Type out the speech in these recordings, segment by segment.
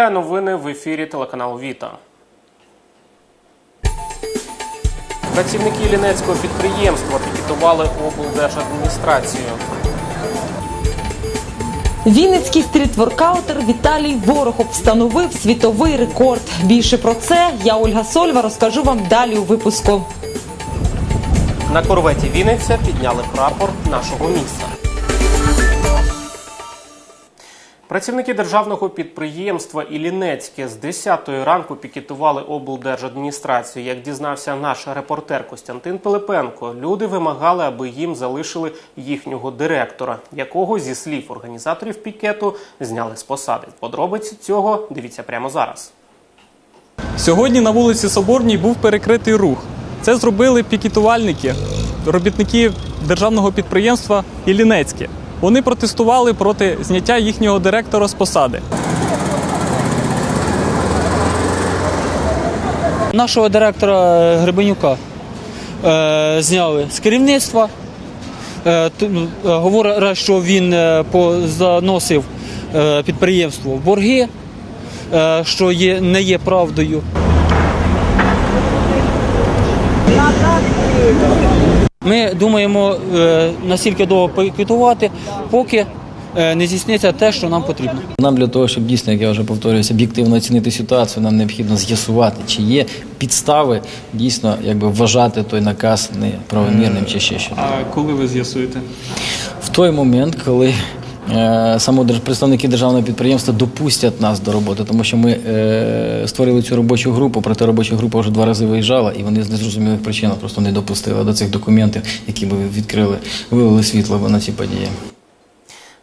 Вітаю новини в ефірі телеканалу Віта. Працівники Лінецького підприємства пікетували облдержадміністрацію. Вінницький стрітворкаутер Віталій Ворохов встановив світовий рекорд. Більше про це я Ольга Сольва розкажу вам далі у випуску. На корветі Вінниця підняли прапор нашого міста. Працівники державного підприємства Іллінецьке з 10-ї ранку пікетували облдержадміністрацію. Як дізнався наш репортер Костянтин Пилипенко, люди вимагали, аби їм залишили їхнього директора, якого зі слів організаторів пікету зняли з посади. Подробиці цього дивіться прямо зараз. Сьогодні на вулиці Соборній був перекритий рух. Це зробили пікетувальники, робітники державного підприємства Іллінецьке. Вони протестували проти зняття їхнього директора з посади. Нашого директора е, Гребенюка е, зняли з керівництва. Е, т- е, говорять, що він е, заносив е, підприємство в борги, е, що є, не є правдою. Ми думаємо е, настільки довго поквітувати, поки е, не здійсниться те, що нам потрібно. Нам для того, щоб дійсно, як я вже повторююся, об'єктивно оцінити ситуацію, нам необхідно з'ясувати, чи є підстави дійсно якби вважати той наказ неправомірним чи ще щось. А коли ви з'ясуєте? В той момент, коли е, саме представники державного підприємства допустять нас до роботи, тому що ми е, створили цю робочу групу, проте робоча група вже два рази виїжджала, і вони з незрозумілих причин просто не допустили до цих документів, які би відкрили, вивели світло на ці події.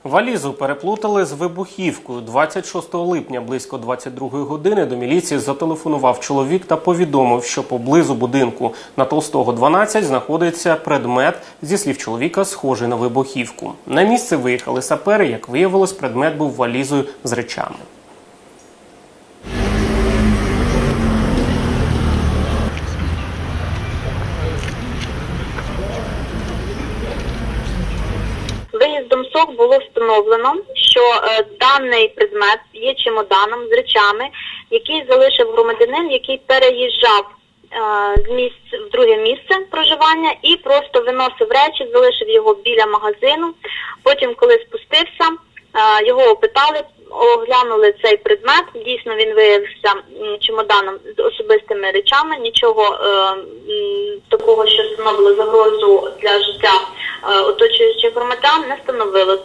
Валізу переплутали з вибухівкою. 26 липня близько 22 години до міліції зателефонував чоловік та повідомив, що поблизу будинку на Толстого 12 знаходиться предмет, зі слів чоловіка, схожий на вибухівку. На місце виїхали сапери. Як виявилось, предмет був валізою з речами. Виїздом було встановлено, що е, даний предмет є чемоданом з речами, який залишив громадянин, який переїжджав е, з місць в друге місце проживання і просто виносив речі, залишив його біля магазину. Потім, коли спустився, е, його опитали, оглянули цей предмет. Дійсно, він виявився чемоданом з особистими речами. Нічого е, такого, що становило загрозу для життя оточуючих громадян, не становило.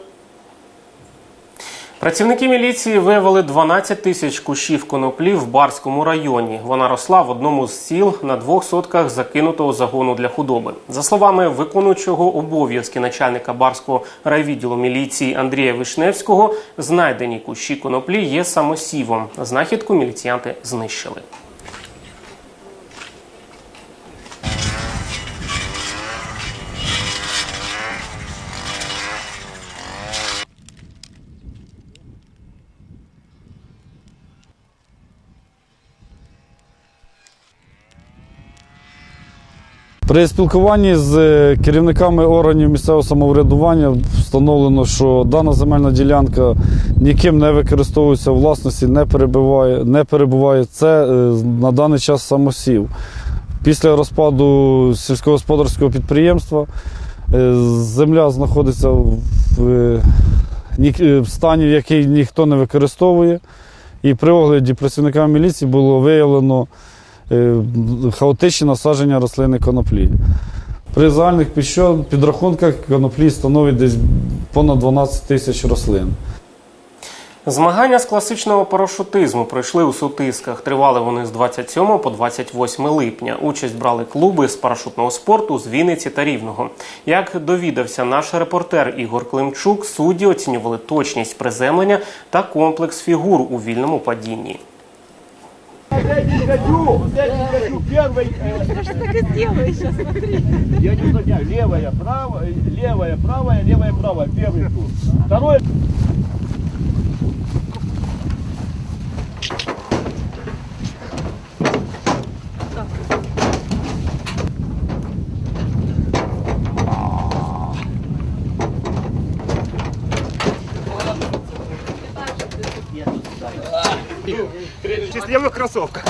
Працівники міліції виявили 12 тисяч кущів коноплі в Барському районі. Вона росла в одному з сіл на двох сотках закинутого загону для худоби. За словами виконуючого обов'язки начальника Барського райвідділу міліції Андрія Вишневського, знайдені кущі коноплі є самосівом. Знахідку міліціянти знищили. При спілкуванні з е, керівниками органів місцевого самоврядування встановлено, що дана земельна ділянка ніким не використовується у власності, не перебуває, не перебуває. Це е, на даний час самосів. Після розпаду сільськогосподарського підприємства е, земля знаходиться в, ні- е, в стані, який ніхто не використовує. І при огляді працівниками міліції було виявлено хаотичні насадження рослини коноплі. При загальних підрахунках коноплі становить десь понад 12 тисяч рослин. Змагання з класичного парашутизму пройшли у Сутисках. Тривали вони з 27 по 28 липня. Участь брали клуби з парашутного спорту з Вінниці та Рівного. Як довідався наш репортер Ігор Климчук, судді оцінювали точність приземлення та комплекс фігур у вільному падінні. Я не хочу, я хочу первый. Что ж так и сделаешь, смотри. Я не знаю, левая, правая, левая, правая, левая, правая. Первый тур. Второй. В чистовых кроссовках.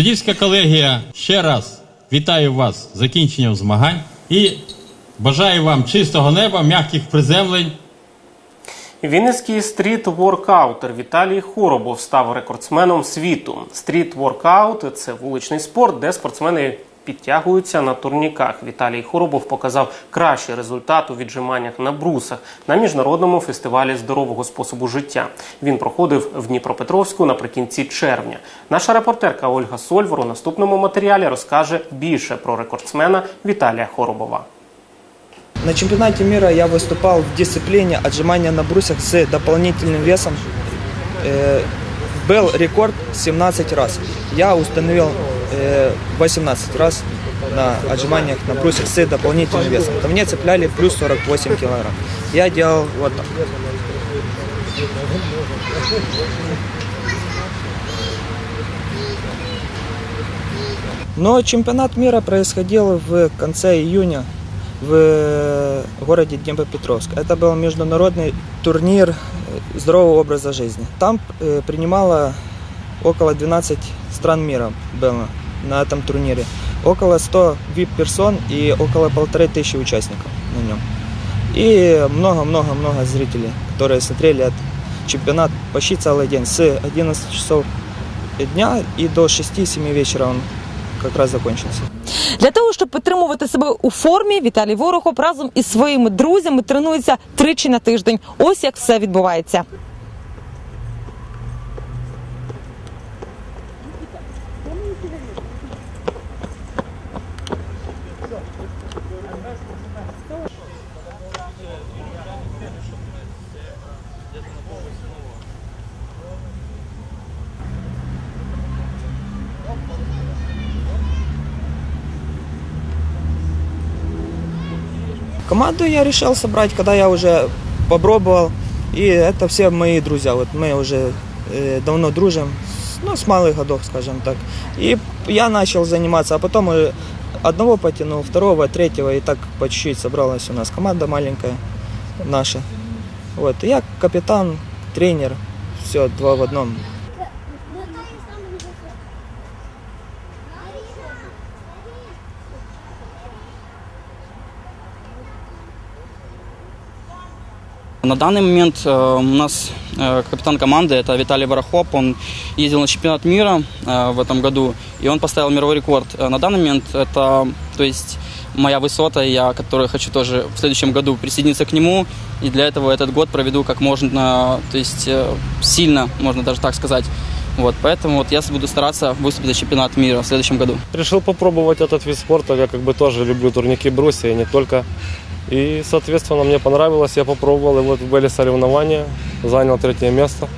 Суддівська колегія ще раз вітаю вас з закінченням змагань і бажаю вам чистого неба, м'яких приземлень Вінницький стріт-воркаутер Віталій Хоробов став рекордсменом світу. Стріт-воркаут – це вуличний спорт, де спортсмени підтягуються на турніках. Віталій Хоробов показав кращий результат у віджиманнях на брусах на міжнародному фестивалі здорового способу життя. Він проходив в Дніпропетровську наприкінці червня. Наша репортерка Ольга Сольвор у наступному матеріалі розкаже більше про рекордсмена Віталія Хоробова. На чемпионате мира я выступал в дисциплине отжимания на брусьях с дополнительным весом. Э, был рекорд 17 раз. Я установил э, 18 раз на отжиманиях на брусьях с дополнительным весом. Ко мне цепляли плюс 48 килограмм. Я делал вот так. Но чемпионат мира происходил в конце июня в городе Днепропетровск. Это был международный турнир э, здорового образа жизни. Там э, принимало около 12 стран мира было на этом турнире. Около 100 VIP-персон и около полторы тысячи участников на нем. И много-много-много зрителей, которые смотрели этот чемпионат почти целый день. С 11 часов дня и до 6-7 вечера он как раз закончился. Для того, щоб підтримувати себе у формі, Віталій Ворохов разом із своїми друзями тренується тричі на тиждень. Ось як все відбувається. Команду я решил собрать, когда я уже попробовал. И это все мои друзья. Вот мы уже э, давно дружим, ну, с малых годов, скажем так. И я начал заниматься, а потом одного потянул, второго, третьего, и так по чуть-чуть собралась у нас команда маленькая наша. Вот, я капитан, тренер, все, два в одном. На данный момент э, у нас э, капитан команды это Виталий Ворохоп. Он ездил на чемпионат мира э, в этом году, и он поставил мировой рекорд. На данный момент это, то есть, моя высота, я, которую хочу тоже в следующем году присоединиться к нему. И для этого этот год проведу как можно, то есть, сильно, можно даже так сказать. Вот, поэтому вот я буду стараться выступить за чемпионат мира в следующем году. Решил попробовать этот вид спорта. Я как бы тоже люблю турники брусья, и не только. И, соответственно, мне понравилось, я попробовал. И вот были соревнования, занял третье место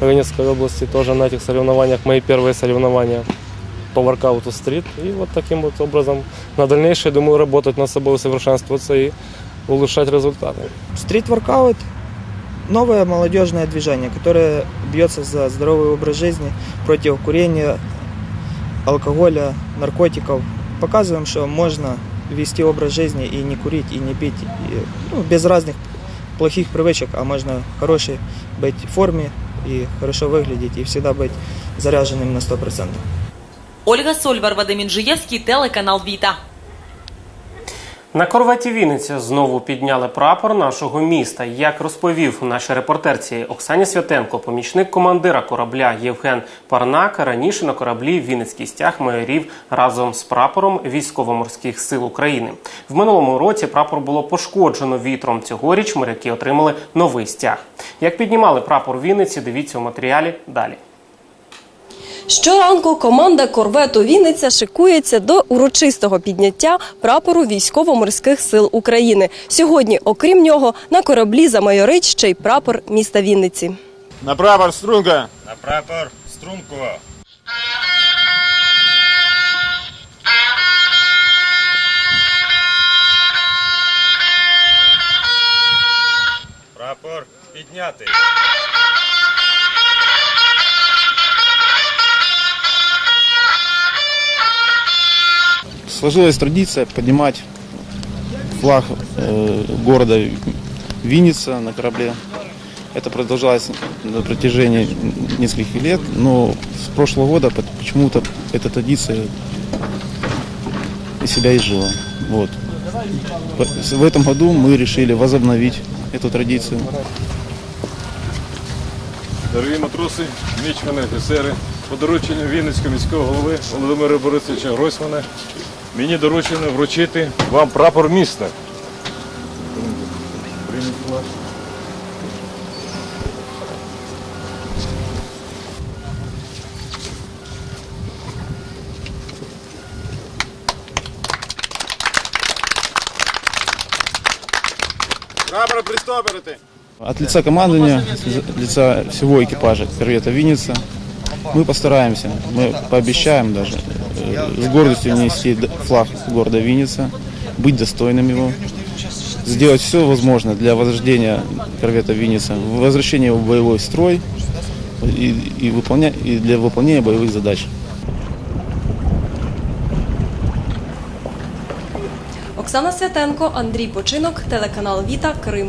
в Винницкой области. Тоже на этих соревнованиях мои первые соревнования по воркауту стрит. И вот таким вот образом на дальнейшее, думаю, работать над собой, усовершенствоваться и улучшать результаты. Стрит-воркаут – новое молодежное движение, которое бьется за здоровый образ жизни, против курения, алкоголя, наркотиков. Показываем, что можно вести образ жизни и не курить, и не пить, и, ну, без разных плохих привычек, а можно хороший быть в форме и хорошо выглядеть, и всегда быть заряженным на 100%. Ольга Сольвар, Вадим Інжиєвський, телеканал Віта. На корветі Вінниця знову підняли прапор нашого міста. Як розповів нашій репортерці Оксані Святенко, помічник командира корабля Євген Парнак, раніше на кораблі Вінницький стяг майорів разом з прапором військово-морських сил України. В минулому році прапор було пошкоджено вітром. Цьогоріч моряки отримали новий стяг. Як піднімали прапор Вінниці, дивіться у матеріалі далі. Щоранку команда корвету Вінниця шикується до урочистого підняття прапору військово-морських сил України. Сьогодні, окрім нього, на кораблі замайорить ще й прапор міста Вінниці. На прапор струнка. На прапор струнку. Прапор підняти. Сложилась традиция поднимать флаг э, города Винница на корабле. Это продолжалось на протяжении нескольких лет, но с прошлого года по- почему-то эта традиция из себя изжила. Вот. По- В этом году мы решили возобновить эту традицию. Дорогі матроси, мічмани, офіцери, по дорученню Вінницького міського голови Володимира Борисовича Гройсмана мені доручено вручити вам прапор міста. Прапор приступити! От лица командования, от лица всего экипажа корвета «Винница» мы постараемся, мы пообещаем даже э, с гордостью нести д- флаг города Винница, быть достойным его, сделать все возможное для возрождения корвета «Винница», возвращения его в боевой строй и, и, выполня- и для выполнения боевых задач. Оксана Святенко, Андрій Починок, телеканал Віта, Крим.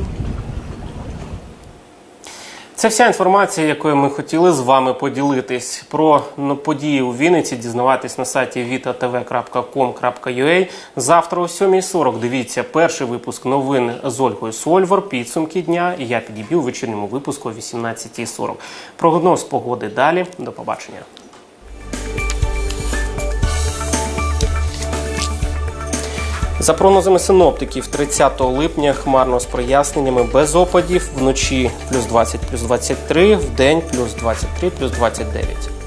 Це вся інформація, якою ми хотіли з вами поділитись. Про ну, події у Вінниці дізнаватись на сайті vitatv.com.ua. Завтра о 7.40 дивіться перший випуск новин з Ольгою Сольвор. Підсумки дня. Я підіб'ю вечірньому випуску о 18.40. Прогноз погоди далі. До побачення. За прогнозами синоптиків, 30 липня хмарно з проясненнями без опадів, вночі плюс 20, плюс 23, в день плюс 23, плюс 29.